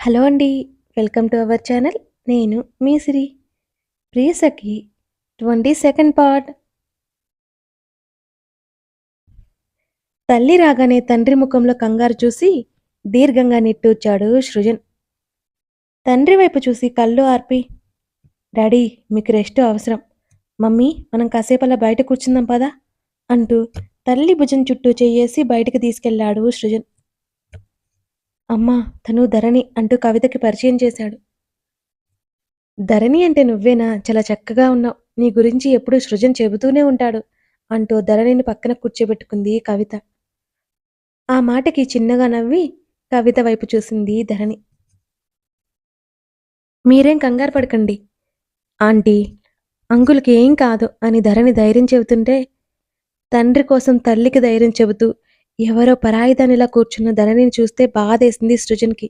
Hello అండి welcome to our channel. నేను మీ Siri Priyasakhi twenty second part. తల్లి రాగానే తండ్రి ముఖంలో కంగారు చూసి దీర్ఘంగా నిట్టూర్చాడు సృజన్. తండ్రి వైపు చూసి కళ్ళు ఆర్పి డాడీ మీకు రెస్ట్ అవసరం. మమ్మీ మనం కాసేపలా బయట కూర్చుందాం పదా అంటూ తల్లి భుజం చుట్టూ చేయేసి బయటకు తీసుకెళ్ళాడు సృజన్. అమ్మా తను ధరణి అంటూ కవితకి పరిచయం చేశాడు. ధరణి అంటే నువ్వేనా? చాలా చక్కగా ఉన్నావు. నీ గురించి ఎప్పుడూ సృజన్ చెబుతూనే ఉంటాడు అంటూ ధరణిని పక్కన కూర్చోబెట్టుకుంది కవిత. ఆ మాటకి చిన్నగా నవ్వి కవిత వైపు చూసింది ధరణి. మీరేం కంగారు పడకండి. ఆంటీ అంకుల్కి ఏం కాదు అని ధరణి ధైర్యం చెబుతుంటే తండ్రి కోసం తల్లికి ధైర్యం చెబుతూ ఎవరో పరాయిదానిలా కూర్చున్న ధనని చూస్తే బాధేసింది సృజన్కి.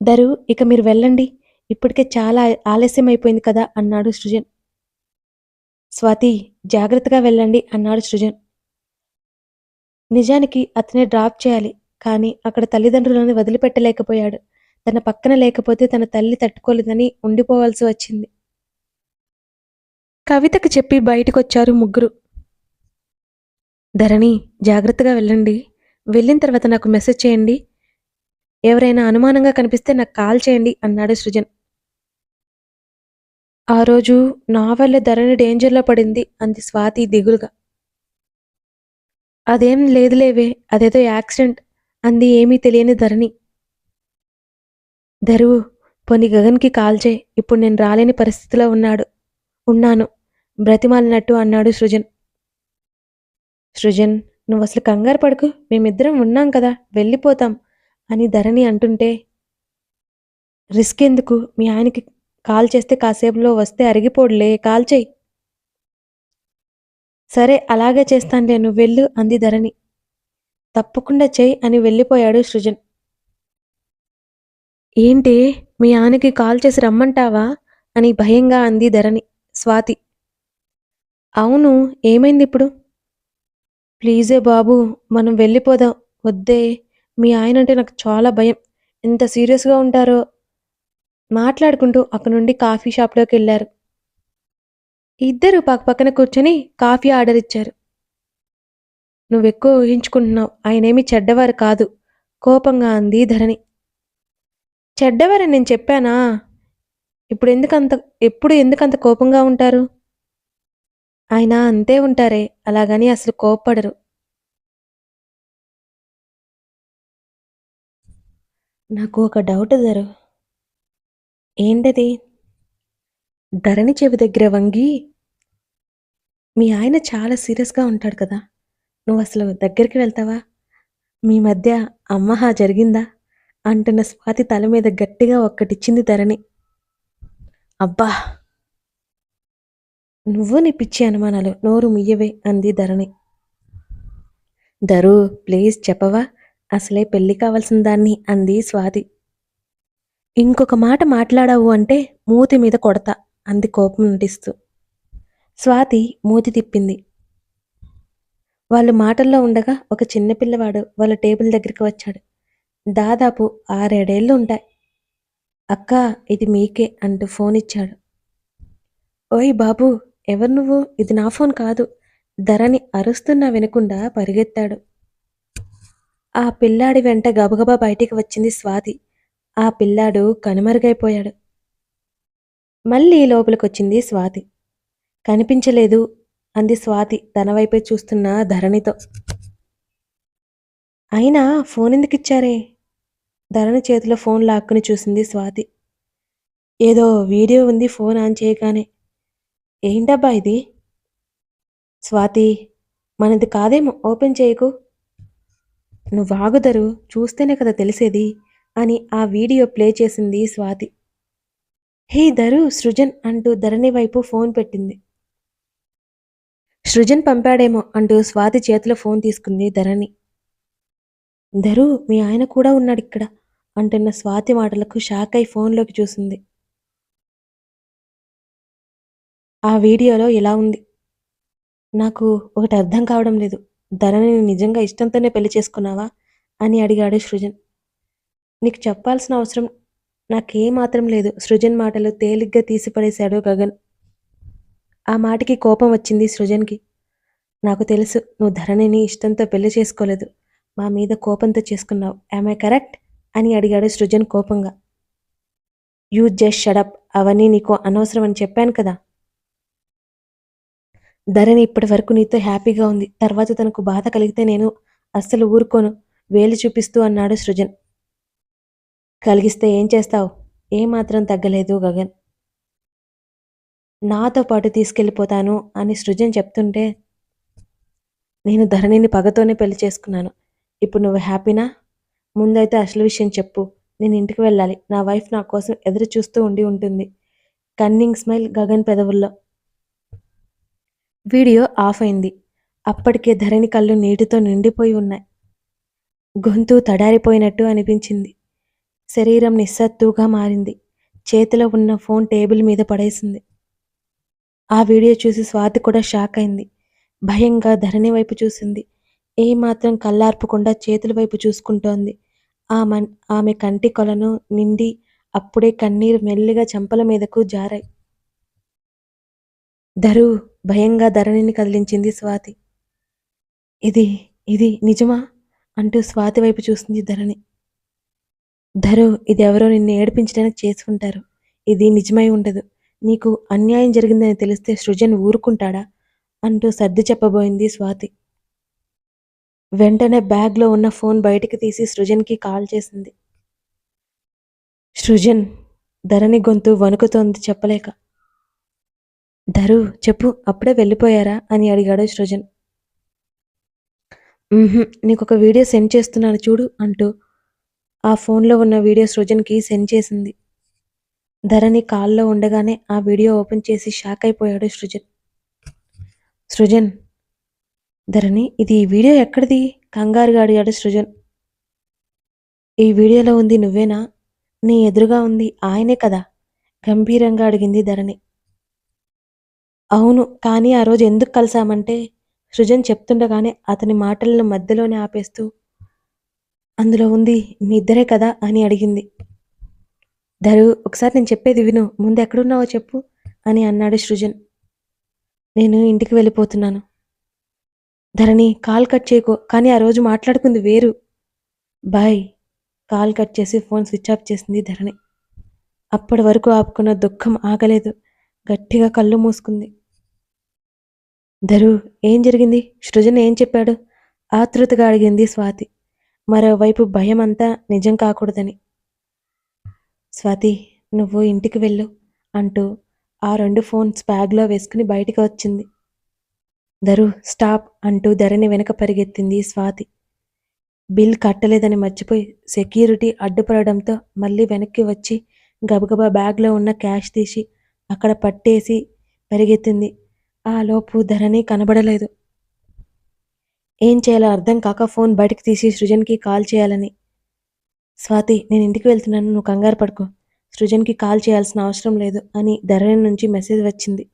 ధరు ఇక మీరు వెళ్ళండి. ఇప్పటికే చాలా ఆలస్యం అయిపోయింది కదా అన్నాడు సృజన్. స్వాతి జాగ్రత్తగా వెళ్ళండి అన్నాడు సృజన్. నిజానికి అతనే డ్రాప్ చేయాలి కానీ అక్కడ తల్లిదండ్రులను వదిలిపెట్టలేకపోయాడు. తన పక్కన లేకపోతే తన తల్లి తట్టుకోలేదని ఉండిపోవాల్సి వచ్చింది. కవితకు చెప్పి బయటకొచ్చారు ముగ్గురు. ధరణి జాగ్రత్తగా వెళ్ళండి. వెళ్ళిన తర్వాత నాకు మెసేజ్ చేయండి. ఎవరైనా అనుమానంగా కనిపిస్తే నాకు కాల్ చేయండి అన్నాడు సృజన్. ఆ రోజు నా వల్ల ధరణి డేంజర్లో పడింది అంది స్వాతి దిగులుగా. అదేం లేదులేవే అదేదో యాక్సిడెంట్ అంది ఏమీ తెలియని ధరణి. ధరువు పొని గగన్కి కాల్ చేయి ఇప్పుడు నేను రాలేని పరిస్థితిలో ఉన్నాడు ఉన్నాను బ్రతిమాలినట్టు అన్నాడు సృజన్. సృజన్ నువ్వు అసలు కంగారు పడుకు మేమిద్దరం ఉన్నాం కదా వెళ్ళిపోతాం అని ధరణి అంటుంటే రిస్క్ ఎందుకు మీ ఆయనకి కాల్ చేస్తే కాసేపులో వస్తే అరిగిపోడులే కాల్ చేయి. సరే అలాగే చేస్తానులే నువ్వు వెళ్ళు అంది ధరణి. తప్పకుండా చెయ్యి అని వెళ్ళిపోయాడు సృజన్. ఏంటి మీ ఆయనకి కాల్ చేసి రమ్మంటావా? అని భయంగా అంది ధరణి స్వాతి. అవును ఏమైంది ఇప్పుడు? ప్లీజే బాబు మనం వెళ్ళిపోదాం. వద్దే మీ ఆయన అంటే నాకు చాలా భయం. ఎంత సీరియస్గా ఉంటారో? మాట్లాడుకుంటూ అక్కడి నుండి కాఫీ షాప్లోకి వెళ్ళారు. ఇద్దరు పక్కన కూర్చొని కాఫీ ఆర్డర్ ఇచ్చారు. నువ్వెక్కువ ఊహించుకుంటున్నావు ఆయనేమి చెడ్డవారు కాదు. కోపంగా అంది ధరణి. చెడ్డవారని నేను చెప్పానా? ఇప్పుడు ఎందుకంత ఎప్పుడు ఎందుకంత కోపంగా ఉంటారు? ఆయన అంతే ఉంటారే అలాగని అసలు కోప్పడరు. నాకు ఒక డౌట్ ధరు ఏంటది? ధరణి చెవి దగ్గర వంగి మీ ఆయన చాలా సీరియస్గా ఉంటాడు కదా నువ్వు అసలు దగ్గరికి వెళ్తావా? మీ మధ్య అమ్మహా జరిగిందా? అంటున్న స్వాతి తల మీద గట్టిగా ఒక్కటిచ్చింది ధరణి. అబ్బా! నువ్వు నీ పిచ్చి అనుమానాలు నోరు ముయ్యవే అంది ధరణి. ధరు ప్లీజ్ చెప్పవా? అసలే పెళ్ళి కావాల్సిన దాన్ని అంది స్వాతి. ఇంకొక మాట మాట్లాడావు అంటే మూతి మీద కొడతా అంది కోపం నటిస్తూ. స్వాతి మూతి తిప్పింది. వాళ్ళు మాటల్లో ఉండగా ఒక చిన్నపిల్లవాడు వాళ్ళ టేబుల్ దగ్గరికి వచ్చాడు. దాదాపు ఆరేడేళ్ళు ఉంటాయి. అక్క ఇది మీకే అంటూ ఫోన్ ఇచ్చాడు. ఓయ్ బాబు ఎవరు నువ్వు? ఇది నా ఫోన్ కాదు. ధరని అరుస్తున్నా వినకుండా పరిగెత్తాడు. ఆ పిల్లాడి వెంట గబగబా బయటికి వచ్చింది స్వాతి. ఆ పిల్లాడు కనుమరుగైపోయాడు. మళ్ళీ లోపలికొచ్చింది స్వాతి. కనిపించలేదు అంది స్వాతి తన వైపే చూస్తున్న ధరణితో. అయినా ఫోన్ ఎందుకు ఇచ్చారే? ధరణి చేతిలో ఫోన్ లాక్కుని చూసింది స్వాతి. ఏదో వీడియో ఉంది ఫోన్ ఆన్ చేయగానే. ఏంటబ్బా ఇది? స్వాతి మనది కాదేమో ఓపెన్ చేయకు. నువ్వు వాగుదరు చూస్తేనే కదా తెలిసేది అని ఆ వీడియో ప్లే చేసింది స్వాతి. హే ధరు సృజన్ అంటూ ధరణి వైపు ఫోన్ పెట్టింది. సృజన్ పంపాడేమో అంటూ స్వాతి చేతిలో ఫోన్ తీసుకుంది ధరణి. ధరు మీ ఆయన కూడా ఉన్నాడు ఇక్కడ అంటున్న స్వాతి మాటలకు షాక్ అయి ఫోన్లోకి చూసింది. ఆ వీడియోలో ఇలా ఉంది. నాకు ఒకటి అర్థం కావడం లేదు. ధరణిని నిజంగా ఇష్టంతోనే పెళ్ళి చేసుకున్నావా? అని అడిగాడు సృజన్. నీకు చెప్పాల్సిన అవసరం నాకేమాత్రం లేదు. సృజన్ మాటలు తేలిగ్గా తీసిపడేశాడు గగన్. ఆ మాటకి కోపం వచ్చింది సృజన్కి. నాకు తెలుసు నువ్వు ధరణిని ఇష్టంతో పెళ్ళి చేసుకోలేదు. మా మీద కోపంతో చేసుకున్నావు. ఐ కరెక్ట్ అని అడిగాడు సృజన్ కోపంగా. యూ జస్ట్ షడప్ అవన్నీ నీకు అనవసరం అని చెప్పాను కదా. ధరణి ఇప్పటి వరకు నీతో హ్యాపీగా ఉంది. తర్వాత తనకు బాధ కలిగితే నేను అస్సలు ఊరుకోను. వేలు చూపిస్తూ అన్నాడు సృజన్. కలిగిస్తే ఏం చేస్తావు? ఏమాత్రం తగ్గలేదు గగన్. నాతో పాటు తీసుకెళ్ళిపోతాను అని సృజన్ చెప్తుంటే నేను ధరణిని పగతోనే పెళ్ళి చేసుకున్నాను. ఇప్పుడు నువ్వు హ్యాపీనా? ముందైతే అసలు విషయం చెప్పు. నేను ఇంటికి వెళ్ళాలి. నా వైఫ్ నా కోసం ఎదురు చూస్తూ ఉండి ఉంటుంది. కన్నింగ్ స్మైల్ గగన్ పెదవుల్లో. వీడియో ఆఫ్ అయింది. అప్పటికే ధరణి కళ్ళు నీటితో నిండిపోయి ఉన్నాయి. గొంతు తడారిపోయినట్టు అనిపించింది. శరీరం నిస్సత్తుగా మారింది. చేతిలో ఉన్న ఫోన్ టేబుల్ మీద పడేసింది. ఆ వీడియో చూసి స్వాతి కూడా షాక్ అయింది. భయంగా ధరణి వైపు చూసింది. ఏమాత్రం కళ్ళార్పకుండా చేతుల వైపు చూసుకుంటోంది. ఆమె ఆమె కంటి కొలను నిండి అప్పుడే కన్నీరు మెల్లిగా చెంపల మీదకు జారాయి. ధరు భయంగా ధరణిని కదిలించింది స్వాతి. ఇది ఇది నిజమా? అంటూ స్వాతి వైపు చూసింది ధరణి. ధరు ఇది ఎవరో నిన్ను ఏడిపించడానికి చేసుకుంటారు. ఇది నిజమై ఉండదు. నీకు అన్యాయం జరిగిందని తెలిస్తే సృజన్ ఊరుకుంటాడా? అంటూ సర్ది చెప్పబోయింది స్వాతి. వెంటనే బ్యాగ్లో ఉన్న ఫోన్ బయటికి తీసి సృజన్కి కాల్ చేసింది. సృజన్ ధరణి గొంతు వణుకుతోంది చెప్పలేక. ధరు చెప్పు అప్పుడే వెళ్ళిపోయారా? అని అడిగాడు సృజన్. నీకు ఒక వీడియో సెండ్ చేస్తున్నాను చూడు అంటూ ఆ ఫోన్లో ఉన్న వీడియో సృజన్కి సెండ్ చేసింది. ధరణి కాల్లో ఉండగానే ఆ వీడియో ఓపెన్ చేసి షాక్ అయిపోయాడు సృజన్. సృజన్ ధరణి ఇది ఈ వీడియో ఎక్కడిది? కంగారుగా అడిగాడు సృజన్. ఈ వీడియోలో ఉంది నువ్వేనా? నీ ఎదురుగా ఉంది ఆయనే కదా? గంభీరంగా అడిగింది ధరణి. అవును కానీ ఆ రోజు ఎందుకు కలిసామంటే సృజన్ చెప్తుండగానే అతని మాటలను మధ్యలోనే ఆపేస్తూ అందులో ఉంది మీ ఇద్దరే కదా? అని అడిగింది. ధరు ఒకసారి నేను చెప్పేది విను. ముందు ఎక్కడున్నావో చెప్పు అని అన్నాడు సృజన్. నేను ఇంటికి వెళ్ళిపోతున్నాను. ధరణి కాల్ కట్ చేయకో. కానీ ఆ రోజు మాట్లాడుకుంది వేరు. బాయ్. కాల్ కట్ చేసి ఫోన్ స్విచ్ ఆఫ్ చేసింది ధరణి. అప్పటి వరకు ఆపుకున్న దుఃఖం ఆగలేదు. గట్టిగా కళ్ళు మూసుకుంది. ధరు ఏం జరిగింది? సృజన్ ఏం చెప్పాడు? ఆతృతగా అడిగింది స్వాతి. మరోవైపు భయం అంతా నిజం కాకూడదని. స్వాతి నువ్వు ఇంటికి వెళ్ళు అంటూ ఆ రెండు ఫోన్స్ బ్యాగ్లో వేసుకుని బయటికి వచ్చింది. ధరు స్టాప్ అంటూ ధరని వెనక పరిగెత్తింది స్వాతి. బిల్ కట్టలేదని మర్చిపోయి సెక్యూరిటీ అడ్డుపడడంతో మళ్ళీ వెనక్కి వచ్చి గబగబా బ్యాగ్లో ఉన్న క్యాష్ తీసి అక్కడ పట్టేసి పరిగెత్తింది. ఆ లోపు ధరణి కనబడలేదు. ఏం చేయాలో అర్థం కాక ఫోన్ బయటకు తీసి సృజన్కి కాల్ చేయాలని. స్వాతి నేను ఇంటికి వెళ్తున్నాను నువ్వు కంగారు పడుకో. సృజన్కి కాల్ చేయాల్సిన అవసరం లేదు అని ధరణి నుంచి మెసేజ్ వచ్చింది.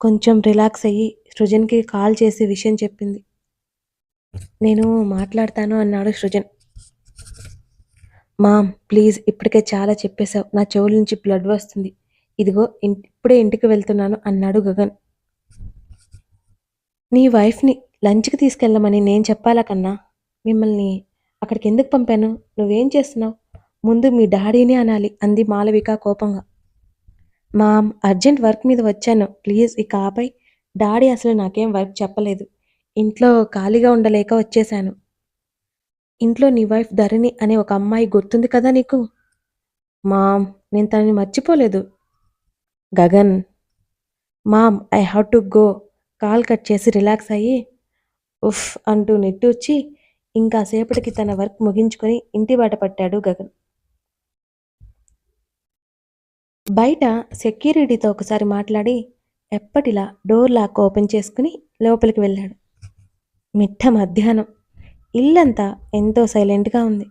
కొంచెం రిలాక్స్ అయ్యి సృజన్కి కాల్ చేసి విషయం చెప్పింది. నేను మాట్లాడతాను అన్నాడు సృజన్. మామ్ ప్లీజ్ ఇప్పటికే చాలా చెప్పేశావు. నా చెవుల నుంచి బ్లడ్ వస్తుంది. ఇదిగో ఇప్పుడే ఇంటికి వెళ్తున్నాను అన్నాడు గగన్. నీ వైఫ్ని లంచ్కి తీసుకెళ్ళమని నేను చెప్పాలా కన్నా? మిమ్మల్ని అక్కడికి ఎందుకు పంపాను? నువ్వేం చేస్తున్నావు? ముందు మీ డాడీని అనాలి అంది మాలవిక కోపంగా. మామ్ అర్జెంట్ వర్క్ మీద వచ్చాను. ప్లీజ్ ఇక ఆపై. డాడీ అసలు నాకేం వర్క్ చెప్పలేదు. ఇంట్లో ఖాళీగా ఉండలేక వచ్చేశాను. ఇంట్లో నీ వైఫ్ ధరణి అనే ఒక అమ్మాయి గుర్తుంది కదా నీకు? మామ్ నేను తనని మర్చిపోలేదు. Gagan mom I have to go call cut చేసి రిలాక్స్ అయ్యి ఉఫ్ అంటూ నెట్టూర్చి ఇంకా సేపటికి తన వర్క్ ముగించుకొని ఇంటి బాట పట్టాడు గగన్. బయట సెక్యూరిటీతో ఒకసారి మాట్లాడి ఎప్పటిలా డోర్ లాక్ ఓపెన్ చేసుకుని లోపలికి వెళ్ళాడు. మిట్ట మధ్యాహ్నం. ఇల్లంతా ఎంతో సైలెంట్గా ఉంది.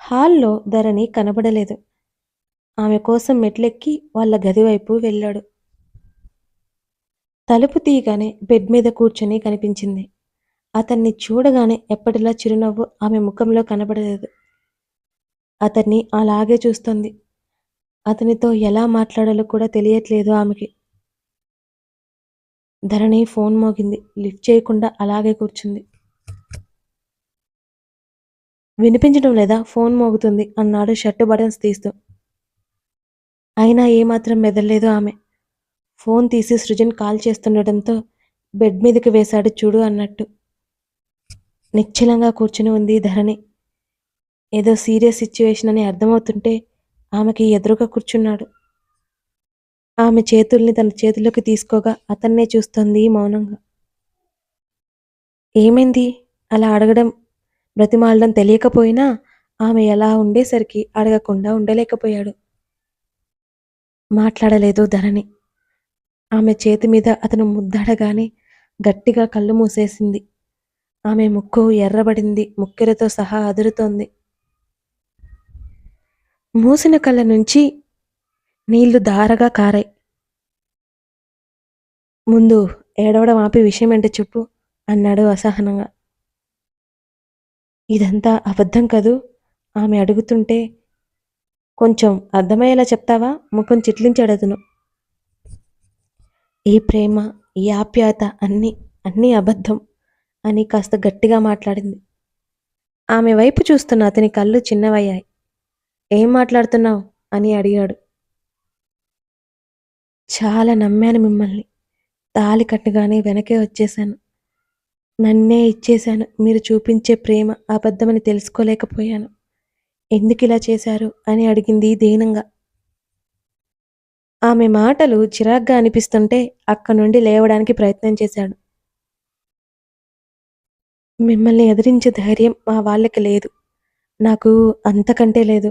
హాల్లో ధరని కనబడలేదు. ఆమె కోసం మెట్లెక్కి వాళ్ళ గది వైపు వెళ్ళాడు. తలుపు తీయగానే బెడ్ మీద కూర్చొని కనిపించింది. అతన్ని చూడగానే ఎప్పటిలా చిరునవ్వు ఆమె ముఖంలో కనబడలేదు. అతన్ని అలాగే చూస్తుంది. అతనితో ఎలా మాట్లాడాలో కూడా తెలియట్లేదు ఆమెకి. ధరణి ఫోన్ మోగింది. లిఫ్ట్ చేయకుండా అలాగే కూర్చుంది. వినిపించడం లేదా? ఫోన్ మోగుతుంది. అన్నాడు షర్టు బటన్స్ తీస్తూ. అయినా ఏమాత్రం మెదల్లేదు ఆమె. ఫోన్ తీసి సృజన్ కాల్ చేస్తుండటంతో బెడ్ మీదకి వేశాడు చూడు అన్నట్టు. నిశ్చలంగా కూర్చుని ఉంది ధరణి. ఏదో సీరియస్ సిచ్యువేషన్ అని అర్థమవుతుంటే ఆమెకి ఎదురుగా కూర్చున్నాడు. ఆమె చేతుల్ని తన చేతిలోకి తీసుకోగా అతన్నే చూస్తోంది మౌనంగా. ఏమైంది? అలా అడగడం బ్రతిమాలడం తెలియకపోయినా ఆమె ఎలా ఉండేసరికి అడగకుండా ఉండలేకపోయాడు. మాట్లాడలేదు ధరణి. ఆమె చేతి మీద అతను ముద్దాడగానే గట్టిగా కళ్ళు మూసేసింది. ఆమె ముక్కు ఎర్రబడింది ముక్కెరతో సహా అదురుతోంది. మూసిన కళ్ళ నుంచి నీళ్ళు దారగా కారాయి. ముందు ఏడవడం ఆపి విషయం ఏంటో చెప్పు అన్నాడు అసహనంగా. ఇదంతా అబద్ధం కదూ? ఆమె అడుగుతుంటే కొంచెం అర్థమయ్యేలా చెప్తావా? ముఖం చిట్లించాడు అతను. ఈ ప్రేమ ఈ ఆప్యాయత అన్నీ అన్నీ అబద్ధం అని కాస్త గట్టిగా మాట్లాడింది. ఆమె వైపు చూస్తున్న అతని కళ్ళు చిన్నవయ్యాయి. ఏం మాట్లాడుతున్నావు? అని అడిగాడు. చాలా నమ్మాను మిమ్మల్ని. తాలి కట్టుగానే వెనకే వచ్చేశాను. నన్నే ఇచ్చేశాను. మీరు చూపించే ప్రేమ అబద్ధమని తెలుసుకోలేకపోయాను. ఎందుకు ఇలా చేశారు? అని అడిగింది దీనంగా. ఆమె మాటలు చిరాగ్గా అనిపిస్తుంటే అక్క నుండి లేవడానికి ప్రయత్నం చేశాడు. మిమ్మల్ని ఎదిరించే ధైర్యం మా వాళ్ళకి లేదు. నాకు అంతకంటే లేదు.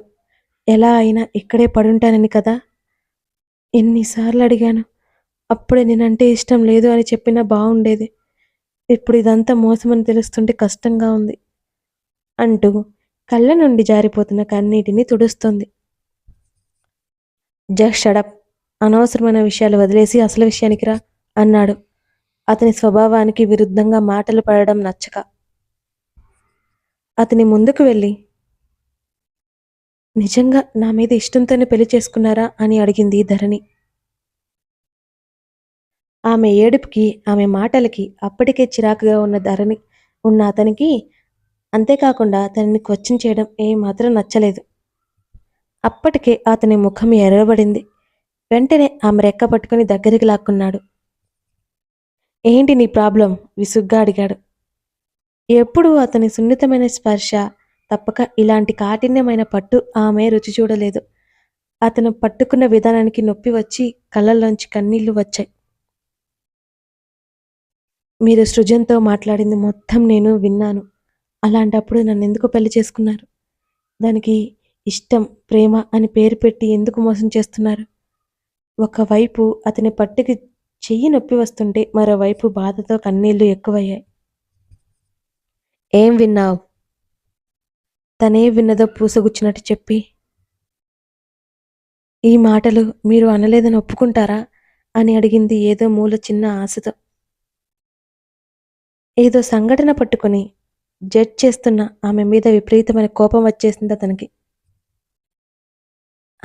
ఎలా అయినా ఇక్కడే పడుంటానని కదా? ఎన్నిసార్లు అడిగాను. అప్పుడే నేనంటే ఇష్టం లేదు అని చెప్పినా బాగుండేది ఇప్పుడు ఇదంతా మోసమని తెలుస్తుంటే కష్టంగా ఉంది అంటూ కళ్ళ నుండి జారిపోతున్న కన్నీటిని తుడుస్తుంది. Just shut up. అనవసరమైన విషయాలు వదిలేసి అసలు విషయానికి రా అన్నాడు. అతని స్వభావానికి విరుద్ధంగా మాటలు పడడం నచ్చక. అతని ముందుకు వెళ్ళి నిజంగా నా మీద ఇష్టంతోనే పెళ్ళి చేసుకున్నారా? అని అడిగింది ధరణి. ఆమె ఏడుపుకి ఆమె మాటలకి అప్పటికే చిరాకుగా ఉన్న ధరణి ఉన్న అతనికి అంతేకాకుండా తనని క్వశ్చన్ చేయడం ఏమాత్రం నచ్చలేదు. అప్పటికే అతని ముఖం ఎర్రబడింది. వెంటనే ఆమె రెక్క పట్టుకుని దగ్గరికి లాక్కున్నాడు. ఏంటి నీ ప్రాబ్లం? విసుగ్గా అడిగాడు. ఎప్పుడూ అతని సున్నితమైన స్పర్శ తప్పక ఇలాంటి కాఠిన్యమైన పట్టు ఆమె రుచి చూడలేదు. అతను పట్టుకున్న విధానానికి నొప్పి వచ్చి కళ్ళల్లోంచి కన్నీళ్ళు వచ్చాయి. మీరు సృజన్తో మాట్లాడింది మొత్తం నేను విన్నాను. అలాంటప్పుడు నన్ను ఎందుకు పెళ్ళి చేసుకున్నారు? దానికి ఇష్టం ప్రేమ అని పేరు పెట్టి ఎందుకు మోసం చేస్తున్నారు? ఒకవైపు అతని పట్టుకి చెయ్యి నొప్పి వస్తుంటే మరోవైపు బాధతో కన్నీళ్ళు ఎక్కువయ్యాయి. ఏం విన్నావు? తనే విన్నదో పూసగుచ్చినట్టు చెప్పి ఈ మాటలు మీరు అనలేదని ఒప్పుకుంటారా? అని అడిగింది ఏదో మూల చిన్న ఆశతో. ఏదో సంఘటన పట్టుకుని జడ్జ్ చేస్తున్న ఆమె మీద విపరీతమైన కోపం వచ్చేసింది అతనికి.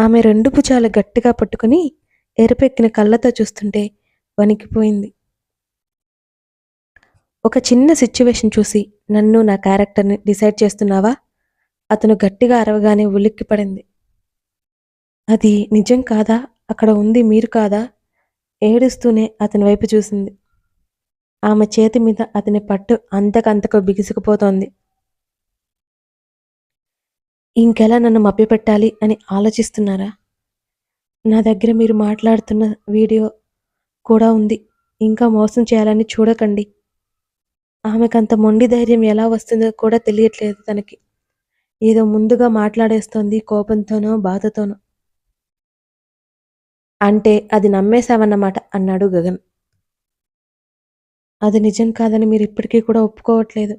ఆమె రెండు భుజాలు గట్టిగా పట్టుకుని ఎరుపెక్కిన కళ్ళతో చూస్తుంటే వణికిపోయింది. ఒక చిన్న సిచ్యువేషన్ చూసి నన్ను నా క్యారెక్టర్ని డిసైడ్ చేస్తున్నావా? అతను గట్టిగా అరవగానే ఉలిక్కిపడింది అది నిజం కాదా? అక్కడ ఉంది మీరు కాదా? ఏడుస్తూనే అతని వైపు చూసింది. ఆమె చేతి మీద అతని పట్టు అంతకంతకు బిగుసుకుపోతోంది. ఇంకెలా నన్ను మభ్యపెట్టాలి అని ఆలోచిస్తున్నారా? నా దగ్గర మీరు మాట్లాడుతున్న వీడియో కూడా ఉంది. ఇంకా మోసం చేయాలని చూడకండి. ఆమెకంత మొండి ధైర్యం ఎలా వస్తుందో కూడా తెలియట్లేదు తనకి. ఏదో ముందుగా మాట్లాడేస్తోంది కోపంతోనో బాధతోనో. అంటే అది నమ్మేశావన్నమాట అన్నాడు గగన్. అది నిజం కాదని మీరు ఇప్పటికీ కూడా ఒప్పుకోవట్లేదు.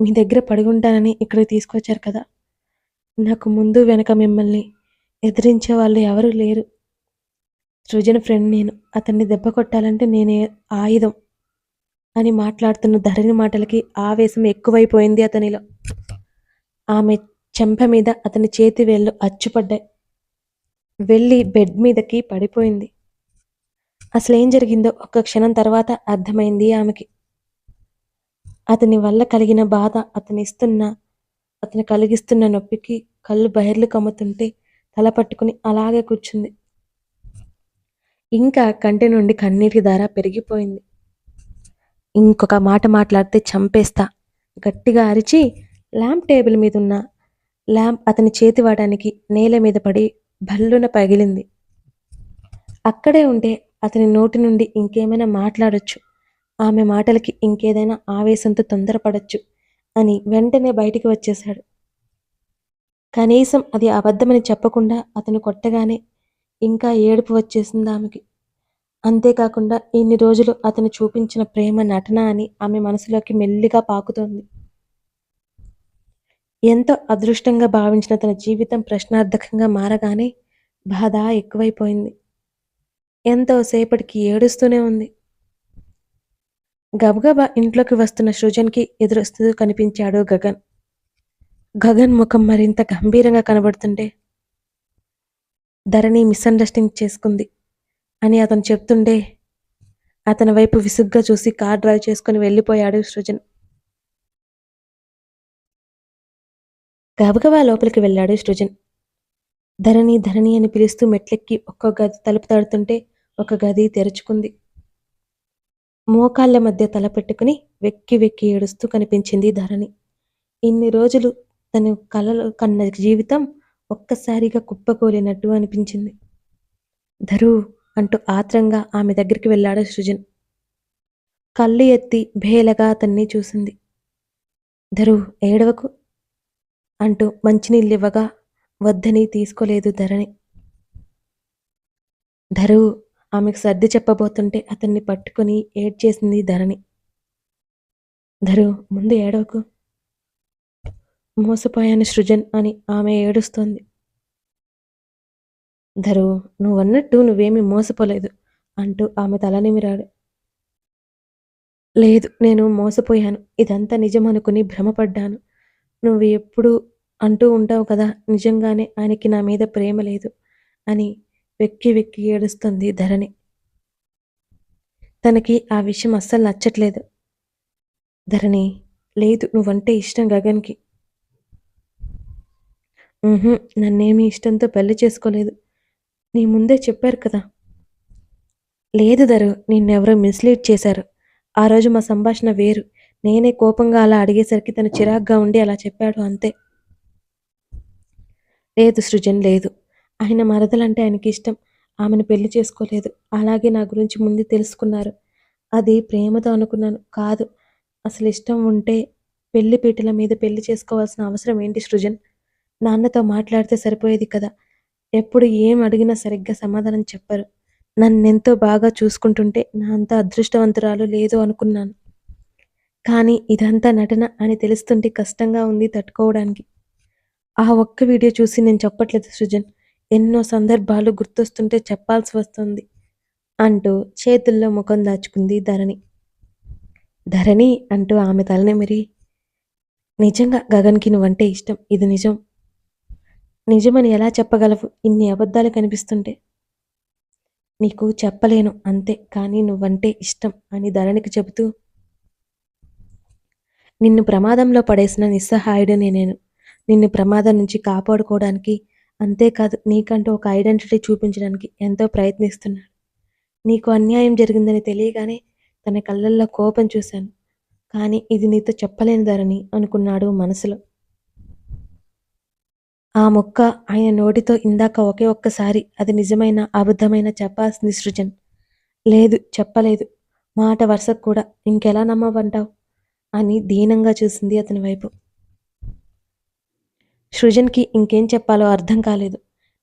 మీ దగ్గర పడుగుంటానని ఇక్కడికి తీసుకొచ్చారు కదా. నాకు ముందు వెనక మిమ్మల్ని ఎదిరించే వాళ్ళు ఎవరూ లేరు. సృజన ఫ్రెండ్ నేను. అతన్ని దెబ్బ కొట్టాలంటే నేనే ఆయుధం అని మాట్లాడుతున్న ధరణి మాటలకి ఆవేశం ఎక్కువైపోయింది అతనిలో. ఆమె చెంప మీద అతని చేతి వేళ్ళు అచ్చుపడ్డాయి. వెళ్ళి బెడ్ మీదకి పడిపోయింది. అసలేం జరిగిందో ఒక్క క్షణం తర్వాత అర్థమైంది ఆమెకి. అతని వల్ల కలిగిన బాధ అతని ఇస్తున్న అతను కలిగిస్తున్న నొప్పికి కళ్ళు బయర్లు కమ్ముతుంటే తల పట్టుకుని అలాగే కూర్చుంది. ఇంకా కంటి నుండి కన్నీటి ధార పెరిగిపోయింది. ఇంకొక మాట మాట్లాడితే చంపేస్తా. గట్టిగా అరిచి ల్యాంప్ టేబుల్ మీద ఉన్న ల్యాంప్ అతని చేతి వాడానికి నేల మీద పడి భల్లున పగిలింది. అక్కడే ఉంటే అతని నోటి నుండి ఇంకేమైనా మాట్లాడొచ్చు. ఆమె మాటలకి ఇంకేదైనా ఆవేశంతో తొందరపడొచ్చు అని వెంటనే బయటికి వచ్చేశాడు. కనీసం అది అబద్ధమని చెప్పకుండా అతను కొట్టగానే ఇంకా ఏడుపు వచ్చేసింది ఆమెకి. అంతేకాకుండా ఇన్ని రోజులు అతను చూపించిన ప్రేమ నటన అని ఆమె మనసులోకి మెల్లిగా పాకుతోంది. ఎంతో అదృష్టంగా భావించిన తన జీవితం ప్రశ్నార్థకంగా మారగానే బాధ ఎక్కువైపోయింది. ఎంతో సేపటికి ఏడుస్తూనే ఉంది. గబగబా ఇంట్లోకి వస్తున్న సృజన్కి ఎదురొస్తూ కనిపించాడు గగన్. గగన్ ముఖం మరింత గంభీరంగా కనబడుతుంటే ధరణి మిస్అండర్స్టాండింగ్ చేసుకుంది అని అతను చెప్తుండే అతని వైపు విసుగ్గా చూసి కార్ డ్రైవ్ చేసుకుని వెళ్ళిపోయాడు సృజన్. గబగబా లోపలికి వెళ్ళాడు సృజన్. ధరణి ధరణి అని పిలుస్తూ మెట్లెక్కి ఒక్కో గది తలుపు తాడుతుంటే ఒక గది తెరుచుకుంది. మోకాళ్ళ మధ్య తల పెట్టుకుని వెక్కి వెక్కి ఏడుస్తూ కనిపించింది ధరణి. ఇన్ని రోజులు తను కలలు కన్న జీవితం ఒక్కసారిగా కుప్పకూలినట్టు అనిపించింది. ధరు అంటూ ఆత్రంగా ఆమె దగ్గరికి వెళ్ళాడు సృజన్. కళ్ళు ఎత్తి భేలగా అతన్ని చూసింది. ధరు ఏడవకు అంటూ మంచినీళ్ళివ్వగా వద్దని తీసుకోలేదు ధరణి. ధరు ఆమెకు సర్ది చెప్పబోతుంటే అతన్ని పట్టుకుని ఏడ్చేసింది ధరణి. ధరు ముందు ఏడవకు. మోసపోయాను సృజన్ అని ఆమె ఏడుస్తోంది. ధరు నువ్వన్నట్టు నువ్వేమీ మోసపోలేదు అంటూ ఆమె తల నిమిరాడు. లేదు నేను మోసపోయాను. ఇదంతా నిజం అనుకుని భ్రమపడ్డాను. నువ్వు ఎప్పుడు అంటూ ఉంటావు కదా నిజంగానే ఆయనకి నా మీద ప్రేమ లేదు అని వెక్కి వెక్కి ఏడుస్తుంది ధరణి. తనకి ఆ విషయం అస్సలు నచ్చట్లేదు. ధరణి లేదు నువ్వంటే ఇష్టం గగన్కి. నన్నేమి ఇష్టంతో పెళ్ళి చేసుకోలేదు. నీ ముందే చెప్పారు కదా. లేదు దరు నిన్నెవరో మిస్లీడ్ చేశారు. ఆ రోజు మా సంభాషణ వేరు. నేనే కోపంగా అలా అడిగేసరికి తను చిరాగ్గా ఉండి అలా చెప్పాడు అంతే. లేదు సృజన్ లేదు. ఆయన మరదలంటే ఆయనకి ఇష్టం. ఆమెను పెళ్ళి చేసుకోలేదు. అలాగే నా గురించి ముందు తెలుసుకున్నారు. అది ప్రేమతో అనుకున్నాను. కాదు అసలు ఇష్టం ఉంటే పెళ్ళి పీటల మీద పెళ్ళి చేసుకోవాల్సిన అవసరం ఏంటి సృజన్? నాన్నతో మాట్లాడితే సరిపోయేది కదా. ఎప్పుడు ఏం అడిగినా సరిగ్గా సమాధానం చెప్పరు. నన్నెంతో బాగా చూసుకుంటుంటే నా అంత అదృష్టవంతురాలు లేదు అనుకున్నాను. కానీ ఇదంతా నటన అని తెలుస్తుంటే కష్టంగా ఉంది తట్టుకోవడానికి. ఆ ఒక్క వీడియో చూసి నేను చెప్పట్లేదు సృజన్. ఎన్నో సందర్భాలు గుర్తొస్తుంటే చెప్పాల్సి వస్తుంది అంటూ చేతుల్లో ముఖం దాచుకుంది ధరణి. ధరణి అంటూ ఆమె తలనెమిరి నిజంగా గగన్కి నువ్వంటే ఇష్టం. ఇది నిజం. నిజమని ఎలా చెప్పగలవు? ఇన్ని అబద్ధాలు కనిపిస్తుంటే. నీకు చెప్పలేను అంతే. కానీ నువ్వంటే ఇష్టం అని ధరణికి చెబుతూ నిన్ను ప్రమాదంలో పడేసిన నిస్సహాయుడనే నేను. నిన్ను ప్రమాదం నుంచి కాపాడుకోవడానికి అంతేకాదు నీకంటూ ఒక ఐడెంటిటీ చూపించడానికి ఎంతో ప్రయత్నిస్తున్నాడు. నీకు అన్యాయం జరిగిందని తెలియగానే తన కళ్ళల్లో కోపం చూశాను. కానీ ఇది నీతో చెప్పలేని ధరణి అనుకున్నాడు మనసులో. ఆ మొక్క ఆయన నోటితో ఇందాక ఒకే ఒక్కసారి అది నిజమైన అబద్ధమైన చెప్పాల్సింది సృజన్ లేదు చెప్పలేదు. మాట వరుసకు కూడా ఇంకెలా నమ్మవంటావు అని దీనంగా చూసింది అతని వైపు. సృజన్కి ఇంకేం చెప్పాలో అర్థం కాలేదు.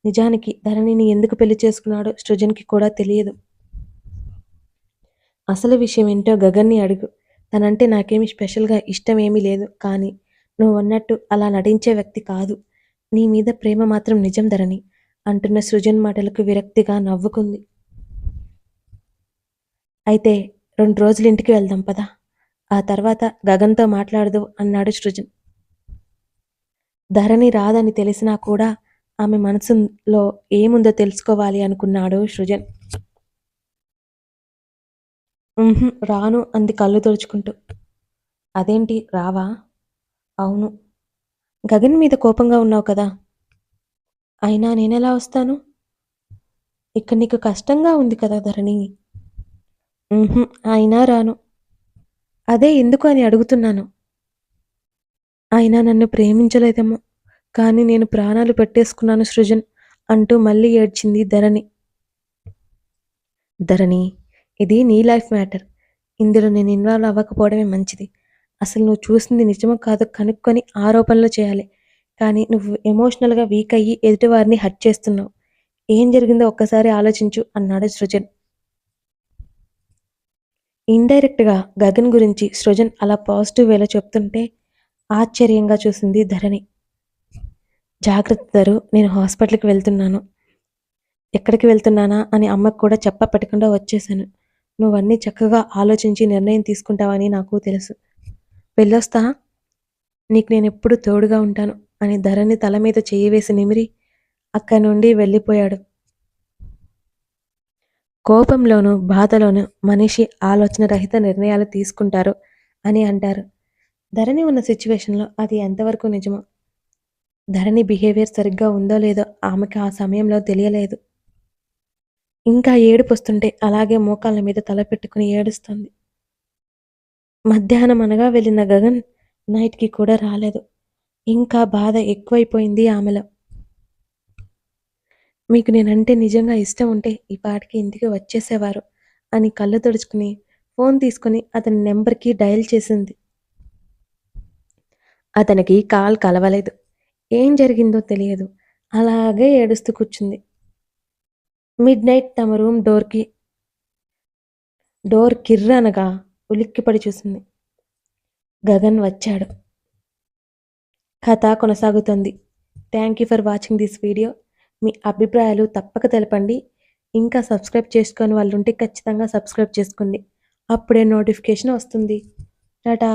నిజానికి ధరణిని ఎందుకు పెళ్ళి చేసుకున్నాడో సృజన్కి కూడా తెలియదు. అసలు విషయం ఏంటో గగన్ని అడుగు. తనంటే నాకేమి స్పెషల్గా ఇష్టం ఏమీ లేదు కానీ నువ్వు అన్నట్టు అలా నటించే వ్యక్తి కాదు. నీ మీద ప్రేమ మాత్రం నిజం ధరణి అంటున్న సృజన్ మాటలకు విరక్తిగా నవ్వుకుంది. అయితే రెండు రోజులు ఇంటికి వెళ్దాం పదా. ఆ తర్వాత గగన్తో మాట్లాడదు అన్నాడు సృజన్. ధరణి రాదని తెలిసినా కూడా ఆమె మనసులో ఏముందో తెలుసుకోవాలి అనుకున్నాడు సృజన్. రాను అంది కళ్ళు తుడుచుకుంటూ. అదేంటి రావా? అవును గగన్ మీద కోపంగా ఉన్నావు కదా. అయినా నేనెలా వస్తాను? ఇక్కడ నీకు కష్టంగా ఉంది కదా ధరణి. అయినా రాను. అదే ఎందుకు అని అడుగుతున్నాను. అయినా నన్ను ప్రేమించలేదేమో కానీ నేను ప్రాణాలు పెట్టేసుకున్నాను సృజన్ అంటూ మళ్ళీ ఏడ్చింది ధరణి. ధరణి ఇది నీ లైఫ్ మ్యాటర్. ఇందులో నేను ఇన్వాల్వ్ అవ్వకపోవడమే మంచిది. అసలు నువ్వు చూసింది నిజమో కాదో కనుక్కొని ఆరోపణలు చేయాలి. కానీ నువ్వు ఎమోషనల్గా వీక్ అయ్యి ఎదుటివారిని హట్ చేస్తున్నావు. ఏం జరిగిందో ఒక్కసారి ఆలోచించు అన్నాడు సృజన్. ఇండైరెక్ట్గా గగన్ గురించి సృజన్ అలా పాజిటివ్ వేలో చెప్తుంటే ఆశ్చర్యంగా చూసింది ధరణి. జాగ్రత్త ధరు నేను హాస్పిటల్కి వెళ్తున్నాను. ఎక్కడికి వెళ్తున్నానా అని అమ్మకు కూడా చెప్ప పెట్టకుండా వచ్చేసాను నువ్వన్నీ చక్కగా ఆలోచించి నిర్ణయం తీసుకుంటావని నాకు తెలుసు. వెళ్ళొస్తా. నీకు నేను ఎప్పుడు తోడుగా ఉంటాను అని ధరణి తల మీద చేయి వేసి నిమిరి అక్కడి నుండి వెళ్ళిపోయాడు. కోపంలోనూ బాధలోనూ మనిషి ఆలోచన రహిత నిర్ణయాలు తీసుకుంటారు అని అంటారు. ధరణి ఉన్న సిచ్యువేషన్లో అది ఎంతవరకు నిజమో ధరణి బిహేవియర్ సరిగ్గా ఉందో లేదో ఆమెకు ఆ సమయంలో తెలియలేదు. ఇంకా ఏడుపు వస్తుంటే అలాగే మోకాళ్ళ మీద తల పెట్టుకుని ఏడుస్తుంది. మధ్యాహ్నం అనగా వెళ్ళిన గగన్ నైట్కి కూడా రాలేదు. ఇంకా బాధ ఎక్కువైపోయింది ఆమెలో. మీకు నేనంటే నిజంగా ఇష్టం ఉంటే ఈ పాటికి ఇంటికి వచ్చేసేవారు అని కళ్ళు తుడుచుకుని ఫోన్ తీసుకుని అతని నెంబర్కి డయల్ చేసింది. అతనికి కాల్ కలవలేదు. ఏం జరిగిందో తెలియదు. అలాగే ఏడుస్తూ కూర్చుంది. మిడ్ నైట్ తమ రూమ్ డోర్కి డోర్ కిర్రనగా ఉలిక్కిపడి చూసింది. గగన్ వచ్చాడు. కథ కొనసాగుతుంది. Thank you for watching this video. మీ అభిప్రాయాలు తప్పక తెలపండి. ఇంకా సబ్స్క్రైబ్ చేసుకొని వాళ్ళు ఉంటే ఖచ్చితంగా సబ్స్క్రైబ్ చేసుకోండి. అప్పుడే నోటిఫికేషన్ వస్తుంది. టాటా.